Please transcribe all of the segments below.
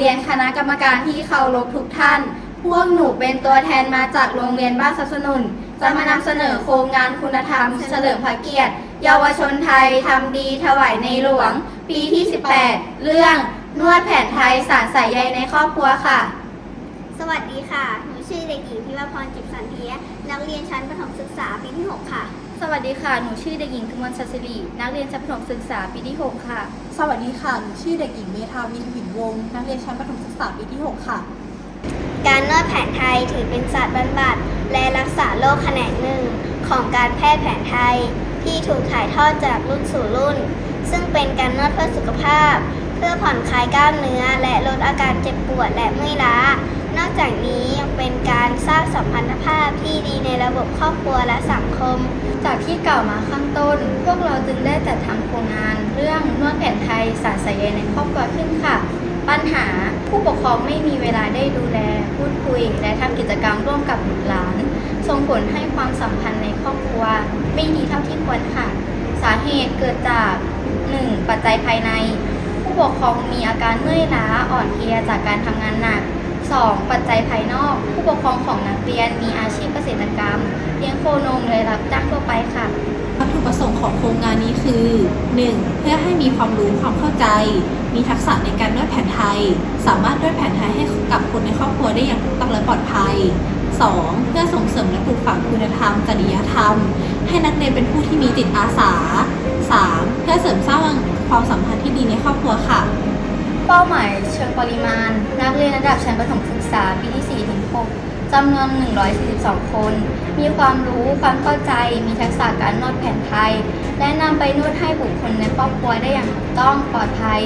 รียนคณะกรรมการที่เคารพทุกท่าน พวกหนูเป็นตัวแทนมาจากโรงเรียนบ้านสัสนุน จะมานำเสนอโครงงานคุณธรรมเฉลิมพระเกียรติ เยาวชนไทยทำดีถวายในหลวง ปีที่ 18 เรื่องนวดแผนไทยสารสายใยในครอบครัวค่ะ สวัสดีค่ะ หนูชื่อเด็กหญิงพิวพรจิตสันเทียนักเรียนชั้นประถมศึกษาปีที่ 6 ค่ะ สวัสดีค่ะ หนูชื่อเด็กหญิงกมลชัชรีนักเรียนชั้นประถมศึกษาปีที่ 6 ค่ะ สวัสดีค่ะ หนูชื่อเด็กหญิงเมธาวีทวินวงศ์นักเรียนชั้นประถมศึกษาปีที่ 6 ค่ะ การนวดแผนไทยถือเป็นศาสตร์บำบัดและรักษาโรคแขนงหนึ่ง ของการแพทย์แผนไทย ที่ถูกถ่ายทอดจากรุ่นสู่รุ่น ซึ่งเป็นการนวดเพื่อสุขภาพ เพื่อผ่อนคลายกล้ามเนื้อ และลดอาการเจ็บปวดและเมื่อยล้า นอกจากนี้ยังเป็นการสร้างสัมพันธภาพที่ดีในระบบครอบครัวและสังคม จากที่กล่าวมาข้างต้น พวกเราจึงได้จัดทำโครงงาน เรื่องนวดแผนไทยสารสายใยในครอบครัวขึ้นค่ะ ปัญหาผู้ปกครองไม่มีเวลาได้ดูแล พูดคุย และทำกิจกรรมร่วมกับบุตรหลาน ส่งผลให้ความสัมพันธ์ในครอบครัว ไม่ดีเท่าที่ควรค่ะ สาเหตุเกิดจาก 1. ปัจจัยภายใน ผู้ปกครองมีอาการเมื่อยล้าอ่อนเพลียจากการทำงานหนัก 2. ปัจจัยภายนอก ผู้ปกครองของนักเรียนมีอาชีพเกษตรกรรม เลี้ยงโคนมเลยรับจ้างทั่วไปค่ะวัตถุประสงค์ของโครงงานนี้คือ 1. เพื่อให้มีความรู้ความเข้าใจ มีทักษะในการนวดแผนไทย สามารถนวดแผนไทยให้กับคนในครอบครัวได้อย่างถูกต้องและปลอดภัย 2. เพื่อส่งเสริมและปลูกฝังคุณธรรม จริยธรรม ให้นักเรียนเป็นผู้ที่มีจิตอาสา 3. เพื่อเสริมสร้างความสัมพันธ์ที่ดีในครอบครัวค่ะ เป้าหมายเชิงปริมาณ นักเรียนระดับชั้นประถมศึกษาปีที่ 4 ถึง 6จำนวน 142 คน มีความรู้ความเข้าใจ มีทักษะการนวดแผนไทย และนำไปนวดให้บุคคลในครอบครัวได้อย่างถูกต้องปลอดภัย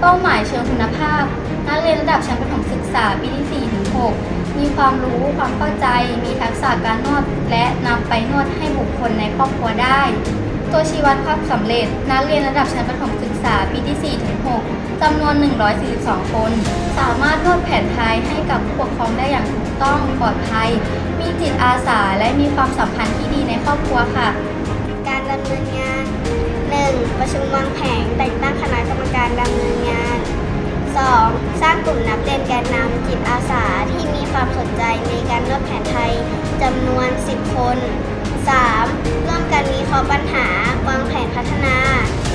เป้าหมายเชิงคุณภาพ นักเรียนระดับชั้นประถมศึกษาปีที่ 4 ถึง 6 มีความรู้ความเข้าใจ มีทักษะการนวด และนำไปนวดให้บุคคลในครอบครัวได้ ตัวชี้วัดความสำเร็จ นักเรียนระดับชั้นประถมศึก ษาปีที่ 4 ถึง 6 จำนวน 142 คน สามารถนวดแผนไทยให้กับผู้ปกครองได้อย่างถูกต้องปลอดภัย มีจิตอาสาและมีความสัมพันธ์ที่ดีในครอบครัวค่ะ การดำเนินงาน 1. ประชุมวางแผนแต่งตั้งคณะกรรมการดำเนินงาน 2. สร้างกลุ่มนักเรียนแกนนำจิตอาสาที่มีความสนใจในการนวดแผนไทยจำนวน 10 คน 3. เคราะห์ปัญหา วางแผนพัฒนา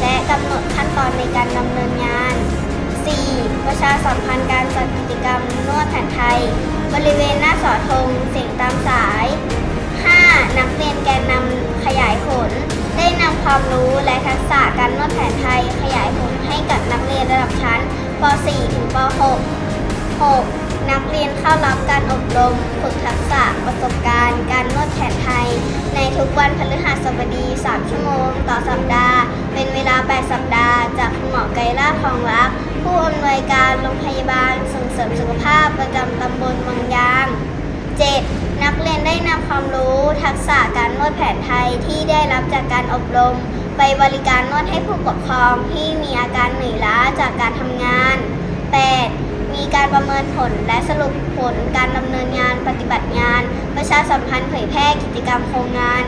และกำหนดขั้นตอนในการดำเนินงาน 4. ประชาสัมพันธ์การจัดกิจกรรมนวดแผนไทย บริเวณหน้าสอธงเสียงตามสาย 5. นักเรียนแกนนำขยายผล ได้นำความรู้และทักษะการนวดแผนไทย ขยายผลให้กับนักเรียนระดับชั้นป .4 ถึงป .6 6. นักเรียนเข้ารับการอบรมฝึกทักษะประสบ วันพฤหัสบดี 3 ชั่วโมง ต่อสัปดาห์ เป็นเวลา 8 สัปดาห์ จากคุณหมอไกรล่าทองรัก ผู้อำนวยการโรงพยาบาลส่งเสริมสุขภาพประจำตำบลบางยาง 7. นักเรียนได้นำความรู้ทักษะการนวดแผนไทยที่ได้รับจากการอบรม ไปบริการนวดให้ผู้ปกครองที่มีอาการเหนื่อยล้าจากการทำงาน 8. มีการประเมินผลและสรุปผลการดำเนินงานปฏิบัติงาน ประชาสัมพันธ์เผยแพร่กิจกรรมโครงงาน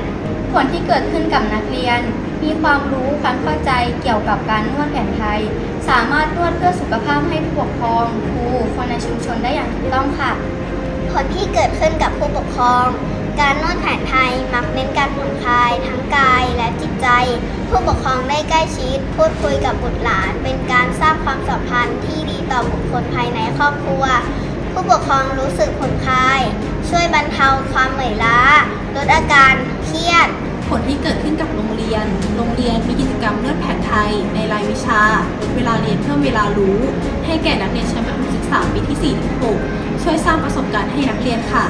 ผลที่เกิดขึ้นกับนักเรียน มีความรู้ความเข้าใจเกี่ยวกับการนวดแผนไทย สามารถนวดเพื่อสุขภาพให้ผู้ปกครองครูคนในชุมชนได้อย่างถูกต้องค่ะ ผลที่เกิดขึ้นกับผู้ปกครอง การนวดแผนไทยมักเน้น ผู้ปกครองได้ใกล้ชิด พูดคุยกับบุตรหลาน เป็นการสร้างความสัมพันธ์ที่ดีต่อบุคคลภายในครอบครัว ผู้ปกครองรู้สึกผ่อนคลาย ช่วยบรรเทาความเหนื่อยล้า ลดอาการเครียด ผลที่เกิดขึ้นกับโรงเรียน โรงเรียนมีกิจกรรมนวดแผนไทย ในรายวิชาลดเวลาเรียนเพิ่มเวลารู้ ให้แก่นักเรียนชั้นประถมศึกษาปีที่4ถึง6ช่วยสร้างประสบการณ์ให้นักเรียนค่ะ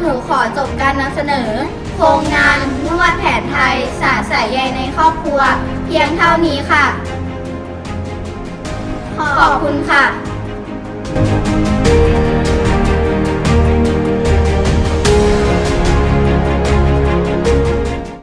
หนูขอจบการนำเสนอ โครงงานนวดแผนไทยสารสายใยในครอบครัว เพียงเท่านี้ค่ะ ขอบคุณค่ะ